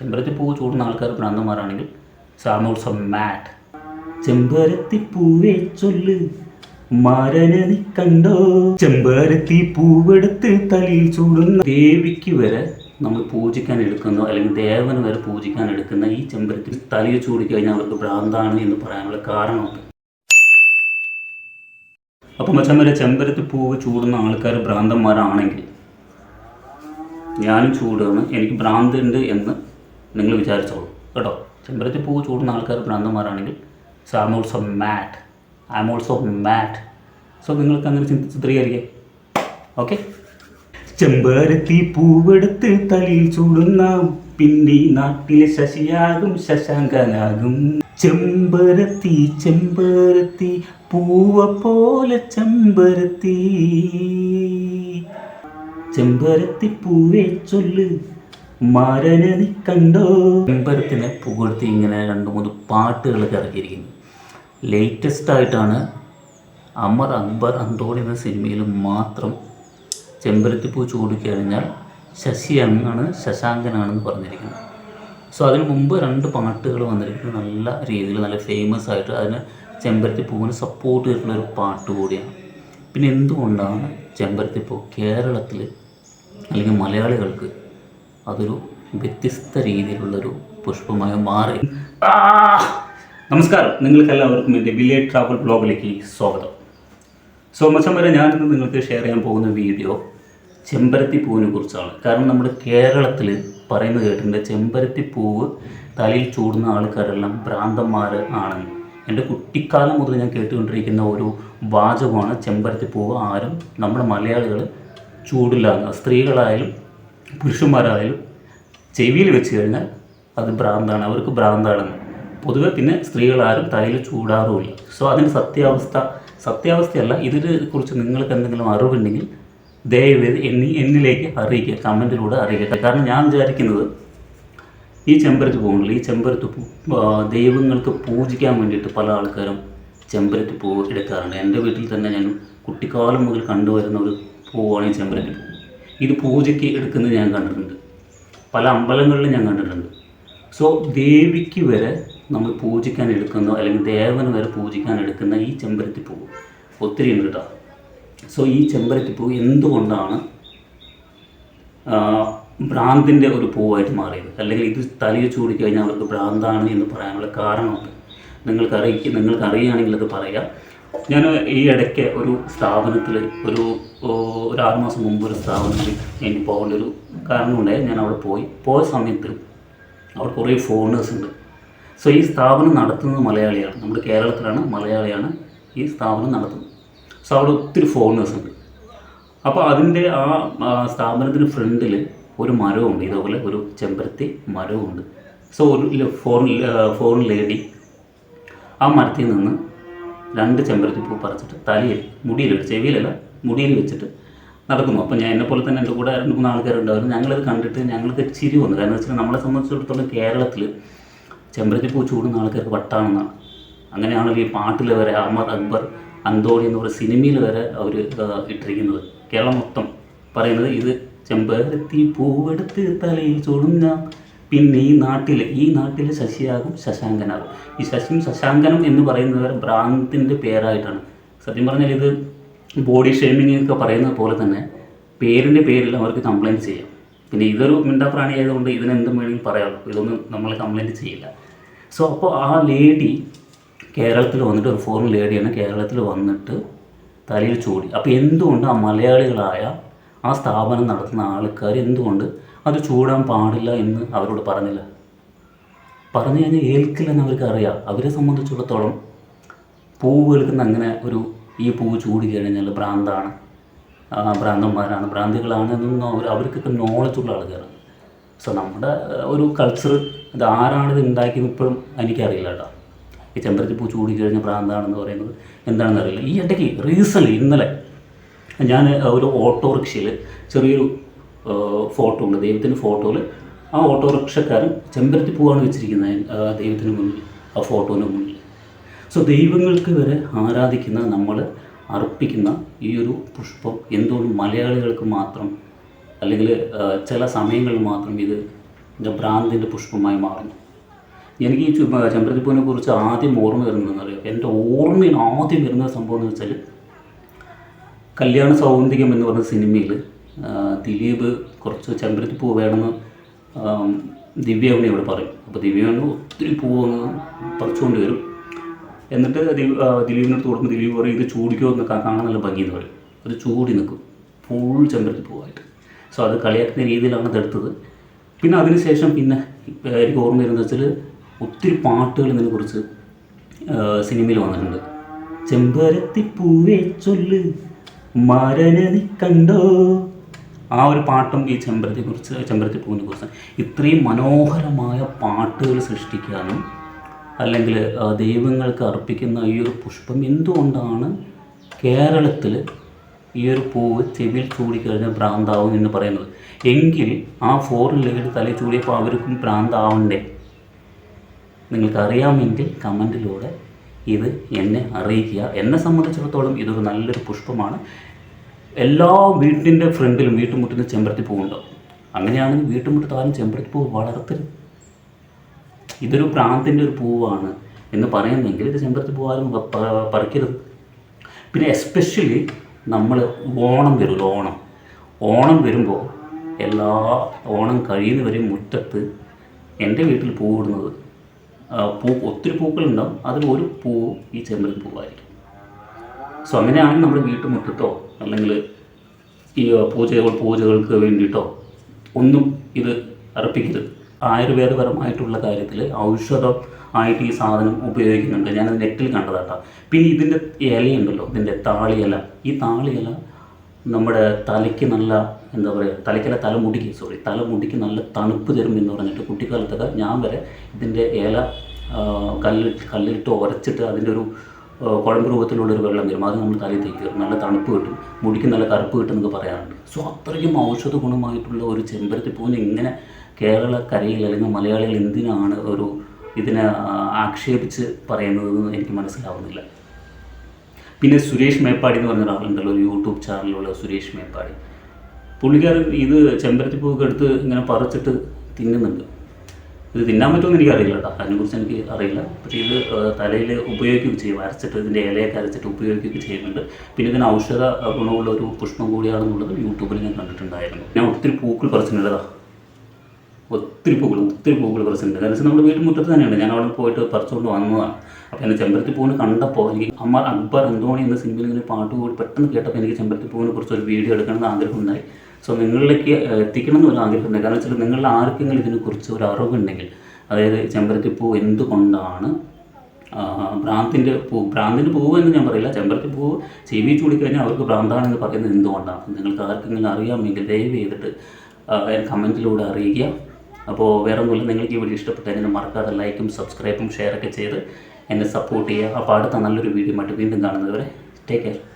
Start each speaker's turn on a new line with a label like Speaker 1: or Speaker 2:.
Speaker 1: ചെമ്പരത്തി പൂവ് ചൂടുന്ന ആൾക്കാർ ഭ്രാന്തന്മാരാണെങ്കിൽ സാമോൾസം മാറ്റ്. ചെമ്പരത്തി പൂവേ ചൊല്ല് മരനെ നീ കണ്ടോ? ചെമ്പരത്തി പൂവെടുത്ത് തലയിൽ ചൂടുന്ന ദേവിക്ക് വരെ നമ്മൾ പൂജിക്കാൻ എടുക്കുന്ന അല്ലെങ്കിൽ ദേവന് വരെ പൂജിക്കാൻ എടുക്കുന്ന ഈ ചെമ്പരത്തി തലയിൽ ചൂടി കഴിഞ്ഞാൽ അവർക്ക് ഭ്രാന്താണ് എന്ന് പറയാനുള്ള കാരണമുണ്ട് അപ്പം മച്ചമ്മരെ ചെമ്പരത്തി പൂവ് ചൂടുന്ന ആൾക്കാർ ഭ്രാന്തന്മാരാണെങ്കിൽ ഞാനും ചൂടാണ് എനിക്ക് ഭ്രാന്തുണ്ട് എന്ന് നിങ്ങൾ വിചാരിച്ചോളൂ. കേട്ടോ? ചെമ്പരത്തി പൂവ് ചൂടുന്ന ആൾക്കാർ ഭ്രാന്തന്മാരാണെങ്കിൽ so I'm also mad I'm also mad so നിങ്ങൾക്ക് അങ്ങനെ ചിത്രീകരിക്കേ. ഓക്കെ ചെമ്പരത്തി പൂവെടുത്ത് തലയിൽ ചൂടുന്ന പിന്നെ നാട്ടിലെ ശശിയാകും ശശാങ്കനാകും. ചെമ്പരത്തി ചെമ്പരത്തി പൂവ പോലെ ചെമ്പരത്തി. ചെമ്പരത്തി പൂവേ ചൊല്ല്. മാരനെ നീ കണ്ടോ? ചെമ്പരത്തിനെ പുകഴ്ത്തി ഇങ്ങനെ രണ്ട് മൂന്ന് പാട്ടുകളൊക്കെ ഇറക്കിയിരിക്കുന്നു ലേറ്റസ്റ്റ് ആയിട്ടാണ് അമർ അക്ബർ അന്തോണി എന്ന സിനിമയിൽ മാത്രം ചെമ്പരത്തിപ്പൂ ചൂടിക്കഴിഞ്ഞാൽ ശശി അങ്ങാണ് ശശാങ്കനാണെന്ന് പറഞ്ഞിരിക്കുന്നത് സോ അതിന് മുമ്പ് രണ്ട് പാട്ടുകൾ വന്നിരിക്കുന്നത് നല്ല രീതിയിൽ നല്ല ഫേമസ് ആയിട്ട് അതിന് ചെമ്പരത്തിപ്പൂവിന് സപ്പോർട്ട് ചെയ്തിട്ടുള്ള ഒരു പാട്ട് കൂടിയാണ്. പിന്നെ എന്തുകൊണ്ടാണ് ചെമ്പരത്തിപ്പൂ കേരളത്തിൽ അല്ലെങ്കിൽ മലയാളികൾക്ക് അതൊരു വ്യത്യസ്ത രീതിയിലുള്ളൊരു പുഷ്പമായി മാറി. നമസ്കാരം. നിങ്ങൾക്കെല്ലാവർക്കും എന്റെ വില്ലേജ് ട്രാവൽ ബ്ലോഗിലേക്ക് സ്വാഗതം. സോ മച്ചം വരെ ഞാനിന്ന് നിങ്ങൾക്ക് ഷെയർ ചെയ്യാൻ പോകുന്ന വീഡിയോ ചെമ്പരത്തി പൂവിനെ കുറിച്ചാണ്. കാരണം നമ്മുടെ കേരളത്തിൽ പറയുന്നത് കേട്ടിട്ടുണ്ട് ചെമ്പരത്തി പൂവ് തലയിൽ ചൂടുന്ന ആൾക്കാരെല്ലാം ഭ്രാന്തന്മാർ ആണെന്ന്. എന്റെ കുട്ടിക്കാലം മുതൽ ഞാൻ കേട്ടുകൊണ്ടിരിക്കുന്ന ഒരു വാചകമാണ് ചെമ്പരത്തി പൂവ് ആരും നമ്മുടെ മലയാളികൾ ചൂടില്ലാന്ന് സ്ത്രീകളായാലും പുരുഷന്മാരായാലും ചെവിയിൽ വെച്ച് കഴിഞ്ഞാൽ അത് ഭ്രാന്താണ്. അവർക്ക് ഭ്രാന്താണെന്ന്. പൊതുവെ പിന്നെ സ്ത്രീകളാരും തലയിൽ ചൂടാറുമില്ല. സോ അതിന് സത്യാവസ്ഥ സത്യാവസ്ഥയല്ല. ഇതിനെ കുറിച്ച് നിങ്ങൾക്ക് എന്തെങ്കിലും അറിവുണ്ടെങ്കിൽ ദയവേത് എന്നി എന്നിലേക്ക് അറിയിക്കുക കമന്റിലൂടെ അറിയിക്കുക. കാരണം ഞാൻ വിചാരിക്കുന്നത് ഈ ചെമ്പരത്തി പൂവുണ്ടല്ലോ. ഈ ചെമ്പരത്തി പൂ ദൈവങ്ങൾക്ക് പൂജിക്കാൻ വേണ്ടിയിട്ട് പല ആൾക്കാരും ചെമ്പരത്തി പൂവ് എടുക്കാറുണ്ട്. എന്റെ വീട്ടിൽ തന്നെ ഞാൻ കുട്ടിക്കാലം മുതൽ കണ്ടുവരുന്ന ഒരു പൂവാണ് ഈ ചെമ്പരത്തി പൂ. ഇത് പൂജയ്ക്ക് എടുക്കുന്നത് ഞാൻ കണ്ടിട്ടുണ്ട്. പല അമ്പലങ്ങളിലും ഞാൻ കണ്ടിട്ടുണ്ട്. സോ ദേവിക്ക് വരെ നമ്മൾ പൂജിക്കാൻ എടുക്കുന്ന അല്ലെങ്കിൽ ദേവന് വരെ പൂജിക്കാൻ എടുക്കുന്ന ഈ ചെമ്പരത്തി പൂവ് ഒത്തിരി ഉണ്ട് കേട്ടോ. സോ ഈ ചെമ്പരത്തി പൂവ് എന്തുകൊണ്ടാണ് ഭ്രാന്തിന്റെ ഒരു പൂവായിട്ട് മാറിയത്? അല്ലെങ്കിൽ ഇത് തലയിൽ ചൂടി കഴിഞ്ഞാൽ അവർക്ക് ഭ്രാന്താണ് എന്ന് പറയാനുള്ള കാരണമുണ്ട്. നിങ്ങൾക്കറിയിക്കുക നിങ്ങൾക്കറിയുകയാണെങ്കിൽ അത് പറയാം. ഞാൻ ഈ ഇടയ്ക്ക് ഒരു സ്ഥാപനത്തിൽ ഒരു ഒരു ആറ് മാസം മുമ്പ് ഒരു സ്ഥാപനത്തിൽ എനിക്ക് പോകേണ്ട ഒരു കാരണം ഉണ്ടായി. ഞാൻ അവിടെ പോയി. പോയ സമയത്ത് അവിടെ കുറേ ഫോറിനേഴ്സ് ഉണ്ട്. സോ ഈ സ്ഥാപനം നടത്തുന്നത് മലയാളിയാണ്. നമ്മുടെ കേരളത്തിലാണ് മലയാളിയാണ് ഈ സ്ഥാപനം നടത്തുന്നത്. സോ അവിടെ ഒത്തിരി ഫോറിനേഴ്സ് ഉണ്ട്. അപ്പോൾ അതിന്റെ ആ, സ്ഥാപനത്തിന് ഫ്രണ്ടിൽ ഒരു മരവുമുണ്ട് ഇതേപോലെ ഒരു ചെമ്പരത്തി മരവുമുണ്ട് സോ ഒരു ഫോറിൻ ഫോറിൻ ലേഡി ആ മരത്തിൽ നിന്ന് രണ്ട് ചെമ്പരത്തി പൂ പറിച്ചിട്ട് തലയിൽ മുടിയിൽ ചെവിയിലല്ല മുടിയിൽ വെച്ചിട്ട് നടക്കുന്നു. അപ്പോൾ ഞാൻ എന്നെപ്പോലെ പോലെ തന്നെ എന്റെ കൂടെ രണ്ട് മൂന്ന് ആൾക്കാരുണ്ടായിരുന്നു ഞങ്ങളത് കണ്ടിട്ട് ഞങ്ങൾക്ക് ചിരി വന്നു. കാരണം വെച്ചാൽ നമ്മളെ സംബന്ധിച്ചിടത്തോളം കേരളത്തിൽ ചെമ്പരത്തി പൂ ചൂടുന്ന ആൾക്കാർക്ക് വട്ടാണെന്നാണ്. അങ്ങനെയാണല്ലോ ഈ പാട്ടിൽ വരെ അമർ അക്ബർ അന്തോണി എന്ന് പറയുന്ന സിനിമയിൽ വരെ അവർ ഇട്ടിരിക്കുന്നത്. കേരളം മൊത്തം പറയുന്നത് ഇത് ചെമ്പരത്തി പൂവെടുത്ത് തലയിൽ ചൂടുന്ന പിന്നെ ഈ നാട്ടിൽ ഈ നാട്ടിൽ ശശിയാകും ശശാങ്കനാകും. ഈ ശശിയും ശശാങ്കനും എന്ന് പറയുന്നവർ ഭ്രാന്തിന്റെ പേരായിട്ടാണ്. സത്യം പറഞ്ഞാൽ ഇത് ബോഡി ഷേമിംഗ് ഒക്കെ പറയുന്ന പോലെ തന്നെ പേരിന്റെ പേരിൽ അവർക്ക് കംപ്ലയിന്റ് ചെയ്യാം. പിന്നെ ഇതൊരു മിണ്ടാപ്രാണി ആയതുകൊണ്ട് ഇതിനെന്തും വേണമെങ്കിലും പറയാമല്ലോ ഇതൊന്നും നമ്മൾ കംപ്ലയിന്റ് ചെയ്യില്ല. സോ അപ്പോൾ ആ ലേഡി കേരളത്തിൽ വന്നിട്ട് ഒരു ഫോറിൻ ലേഡിയാണ് കേരളത്തിൽ വന്നിട്ട് തലയിൽ ചൂടി. അപ്പോൾ എന്തുകൊണ്ട് ആ മലയാളികളായ ആ സ്ഥാപനം നടത്തുന്ന ആൾക്കാർ എന്തുകൊണ്ട് അത് ചൂടാൻ പാടില്ല എന്ന് അവരോട് പറഞ്ഞില്ല? പറഞ്ഞു കഴിഞ്ഞാൽ ഏൽക്കില്ലെന്ന് അവർക്ക് അറിയാം. അവരെ സംബന്ധിച്ചിടത്തോളം പൂവ് ഏൽക്കുന്ന അങ്ങനെ ഒരു ഈ പൂവ് ചൂടി കഴിഞ്ഞാൽ ഭ്രാന്താണ്. ഭ്രാന്തന്മാരാണ് ഭ്രാന്തികളാണ് എന്നൊന്നും അവർ അവർക്കൊക്കെ നോളജുള്ള ആൾക്കാരാണ്. സോ നമ്മുടെ ഒരു കൾച്ചർ ഇത് ആരാണിത് ഉണ്ടാക്കിയത് ഇപ്പോഴും എനിക്കറിയില്ല കേട്ടോ. ഈ ചെമ്പരത്തി പൂ ചൂടി കഴിഞ്ഞ ഭ്രാന്താണെന്ന് പറയുന്നത് എന്താണെന്ന് അറിയില്ല. ഈ ഇടയ്ക്ക് റീസൺ ഇന്നലെ ഞാൻ ഒരു ഓട്ടോറിക്ഷയിൽ ചെറിയൊരു ഫോട്ടോ ഉണ്ട് ദൈവത്തിന്റെ ഫോട്ടോയിൽ. ആ ഓട്ടോറിക്ഷക്കാരൻ ചെമ്പരത്തി പൂവാണ് വെച്ചിരിക്കുന്നത് ദൈവത്തിന് മുന്നിൽ ആ ഫോട്ടോന് മുന്നിൽ. സോ ദൈവങ്ങൾക്ക് വരെ ആരാധിക്കുന്ന നമ്മൾ അർപ്പിക്കുന്ന ഈ ഒരു പുഷ്പം എന്തുകൊണ്ട് മലയാളികൾക്ക് മാത്രം അല്ലെങ്കിൽ ചില സമയങ്ങളിൽ മാത്രം ഇത് ഭ്രാന്തിന്റെ പുഷ്പമായി മാറുന്നു. എനിക്ക് ഈ ചെമ്പരത്തി ചെമ്പരത്തിപ്പൂവിനെ കുറിച്ച് ആദ്യം ഓർമ്മ വരുന്നതെന്ന് അറിയാം എന്റെ ഓർമ്മയിൽ ആദ്യം വരുന്ന സംഭവം എന്ന് വെച്ചാൽ കല്യാണ സൗന്ദര്യം എന്ന് പറഞ്ഞ സിനിമയിൽ ദിലീപ് കുറച്ച് ചെമ്പരത്തിപ്പൂ വേണമെന്ന് ആം, ദിവ്യാവിനെ ഇവിടെ പറയും. അപ്പോൾ ദിവ്യാവിന് ഒത്തിരി പൂവ് അങ്ങ് പറിച്ചുകൊണ്ട് വരും. എന്നിട്ട് ദിലീപിനടുത്ത് കൊടുക്കുമ്പോൾ ദിലീപ് പറയും ഇത് ചൂടിക്കോ എന്ന് കാണാൻ നല്ല ഭംഗിയെന്ന് പറയും. അത് ചൂടി നിൽക്കും. ഫുൾ ചെമ്പരത്തി പൂവായിട്ട്. സോ അത് കളിയാക്കുന്ന രീതിയിലാണ് അതെടുത്തത് പിന്നെ അതിനുശേഷം പിന്നെ എനിക്ക് ഓർമ്മ വരുന്നത് വെച്ചാൽ ഒത്തിരി പാട്ടുകൾ ഇതിനെക്കുറിച്ച് സിനിമയിൽ വന്നിട്ടുണ്ട്. ചെമ്പരത്തി പൂവേ ചൊല്ല് മരനെ കണ്ടോ? ആ ഒരു പാട്ടും ഈ ചെമ്പരത്തെ കുറിച്ച് ചെമ്പരത്തി പൂവിനെ കുറിച്ച്. ഇത്രയും മനോഹരമായ പാട്ടുകൾ സൃഷ്ടിക്കാനും അല്ലെങ്കിൽ ദൈവങ്ങൾക്ക് അർപ്പിക്കുന്ന ഈ ഒരു പുഷ്പം എന്തുകൊണ്ടാണ് കേരളത്തിൽ ഈ ഒരു പൂവ് ചെവിയിൽ ചൂടിക്കഴിഞ്ഞാൽ ഭ്രാന്താവും എന്ന് പറയുന്നത്? എങ്കിൽ ആ ഫോറിൻ ലേഡ് തലയിൽ ചൂടിയപ്പോൾ അവർക്കും ഭ്രാന്താവണ്ടേ? നിങ്ങൾക്കറിയാമെങ്കിൽ കമന്റിലൂടെ ഇത് എന്നെ അറിയിക്കുക. എന്നെ സംബന്ധിച്ചിടത്തോളം ഇതൊരു നല്ലൊരു പുഷ്പമാണ്. എല്ലാ വീട്ടിന്റെ ഫ്രണ്ടിലും വീട്ടുമുറ്റിന് ചെമ്പരത്തി പൂവുണ്ടാവും അങ്ങനെയാണെങ്കിൽ വീട്ടുമുറ്റത്ത് ആരും ചെമ്പരത്തി വളർത്തരുത്. ഇതൊരു പ്രാന്തിന്റെ ഒരു പൂവാണ് എന്ന് പറയുന്നെങ്കിൽ ഇത് ചെമ്പരത്തി പൂവ് ആരും പറിക്കരുത്. പിന്നെ എസ്പെഷ്യലി നമ്മൾ ഓണം വരും ഓണം. ഓണം വരുമ്പോൾ എല്ലാ ഓണം കഴിയുന്നവരെയും മുറ്റത്ത് എന്റെ വീട്ടിൽ പൂവിടുന്നത് പൂ ഒത്തിരി പൂക്കളുണ്ടാവും. അതിൽ ഒരു പൂ ഈ ചെമ്പരത്തി പൂവായിരിക്കും. സോ അങ്ങനെയാണെങ്കിൽ നമ്മുടെ വീട്ടുമുറ്റത്തോ അല്ലെങ്കിൽ ഈ പൂജകൾ പൂജകൾക്ക് വേണ്ടിയിട്ടോ ഒന്നും ഇത് അർപ്പിക്കരുത്. ആയുർവേദപരമായിട്ടുള്ള കാര്യത്തിൽ ഔഷധം ആയിട്ട് ഈ സാധനം ഉപയോഗിക്കുന്നുണ്ട്. ഞാനത് നെറ്റിൽ കണ്ടതാട്ടോ. പിന്നെ ഇതിന്റെ ഇലയുണ്ടല്ലോ. ഇതിന്റെ താളിയില. ഈ താളിയില നമ്മുടെ തലയ്ക്ക് നല്ല എന്താ പറയുക തലയ്ക്കല്ല തലമുടിക്ക് സോറി തലമുടിക്ക് നല്ല തണുപ്പ് തരും എന്ന് പറഞ്ഞിട്ട് കുട്ടിക്കാലത്തൊക്കെ ഞാൻ വരെ ഇതിന്റെ ഏല കല്ല് കല്ലിട്ട് ഉരച്ചിട്ട് അതിന്റെ ഒരു കുഴമ്പ് രൂപത്തിലുള്ള ഒരു വെള്ളം വരും അത് നമ്മൾ തലയിൽ തേക്കുക. നല്ല തണുപ്പ് കിട്ടും. മുടിക്ക് നല്ല കറുപ്പ് കിട്ടും എന്നൊക്കെ പറയാറുണ്ട്. സോ അത്രയ്ക്കും ഔഷധ ഗുണമായിട്ടുള്ള ഒരു ചെമ്പരത്തി പൂവിന് ഇങ്ങനെ കേരളക്കരയിൽ അല്ലെങ്കിൽ മലയാളികൾ എന്തിനാണ് ഒരു ഇതിനെ ആക്ഷേപിച്ച് പറയുന്നതെന്ന് എനിക്ക് മനസ്സിലാവുന്നില്ല. പിന്നെ സുരേഷ് മേപ്പാടി എന്ന് പറഞ്ഞ ഒരാളുണ്ടല്ലോ ഒരു യൂട്യൂബ് ചാനലിലുള്ള സുരേഷ് മേപ്പാടി. പുള്ളിക്കാരൻ ഇത് ചെമ്പരത്തിപ്പൂവൊക്കെ എടുത്ത് ഇങ്ങനെ പറിച്ചിട്ട് തിന്നുന്നുണ്ട്. ഇത് തിന്നാൻ പറ്റുമെന്ന് എനിക്കറിയില്ല കേട്ടോ. അതിനെക്കുറിച്ച് എനിക്ക് അറിയില്ല. പക്ഷേ ഇത് തലയിൽ ഉപയോഗിക്കുകയും ചെയ്യും. അരച്ചിട്ട് ഇതിന്റെ ഇലയൊക്കെ അരച്ചിട്ട് ഉപയോഗിക്കുകയൊക്കെ ചെയ്യുന്നുണ്ട്. പിന്നെ ഇതിന് ഔഷധ ഗുണമുള്ള ഒരു പുഷ്പം കൂടിയാണെന്നുള്ളത് യൂട്യൂബിൽ ഞാൻ കണ്ടിട്ടുണ്ടായിരുന്നു. ഞാൻ ഒത്തിരി പൂക്കൾ പറിച്ചിട്ടുണ്ടതാ ഒത്തിരി പൂക്കൾ ഒത്തിരി പൂക്കൾ പറിച്ചിട്ടുണ്ട്. കാരണം വെച്ചാൽ നമ്മുടെ വീട്ടിൽ മുറ്റത്ത് തന്നെയുണ്ട്. ഞാൻ അവിടെ പോയിട്ട് പറിച്ചുകൊണ്ട് വന്നതാണ്. അപ്പോൾ എന്നെ ചെമ്പരത്തി പൂവിന് കണ്ടപ്പോൾ എനിക്ക് അമ്മ അക്ബർ എന്തോണി എന്ന സിനിമയിൽ ഇങ്ങനെ പാട്ട് കൂടി പെട്ടെന്ന് കേട്ടപ്പോൾ എനിക്ക് ചെമ്പരത്തി പൂവിനെ കുറിച്ച് ഒരു വീഡിയോ എടുക്കണമെന്ന് ആഗ്രഹമുണ്ടായി. സോ നിങ്ങളിലേക്ക് എത്തിക്കണം എന്നൊരു ആഗ്രഹമുണ്ടായി കാരണം വെച്ചാൽ നിങ്ങളിൽ ആർക്കെങ്കിലും ഇതിനെക്കുറിച്ച് ഒരു അറിവുണ്ടെങ്കിൽ അതായത് ചെമ്പരത്തി പൂ എന്തുകൊണ്ടാണ് ഭ്രാന്തിന്റെ പൂ ഭ്രാന്തിന്റെ പൂവ് എന്ന് ഞാൻ പറയില്ല. ചെമ്പരത്തി പൂവ് ചെവി ചൂടിക്കഴിഞ്ഞാൽ അവർക്ക് ഭ്രാന്താണെന്ന് പറയുന്നത് എന്തുകൊണ്ടാണ്? നിങ്ങൾക്ക് ആർക്കെങ്കിലും അറിയാമെങ്കിൽ ദയവ് ചെയ്തിട്ട് കമന്റിലൂടെ അറിയിക്കുക. അപ്പോൾ വേറെ ഒന്നുമില്ല നിങ്ങൾക്ക് ഈ വീഡിയോ ഇഷ്ടപ്പെട്ടെങ്കിൽ മറക്കാതെ ലൈക്കും സബ്സ്ക്രൈബും ഷെയറൊക്കെ ചെയ്ത് എന്നെ സപ്പോർട്ട് ചെയ്യുക. അപ്പോൾ അടുത്ത നല്ലൊരു വീഡിയോ ആയിട്ട് വീണ്ടും കാണുന്നതുവരെ ടേക്ക് കെയർ.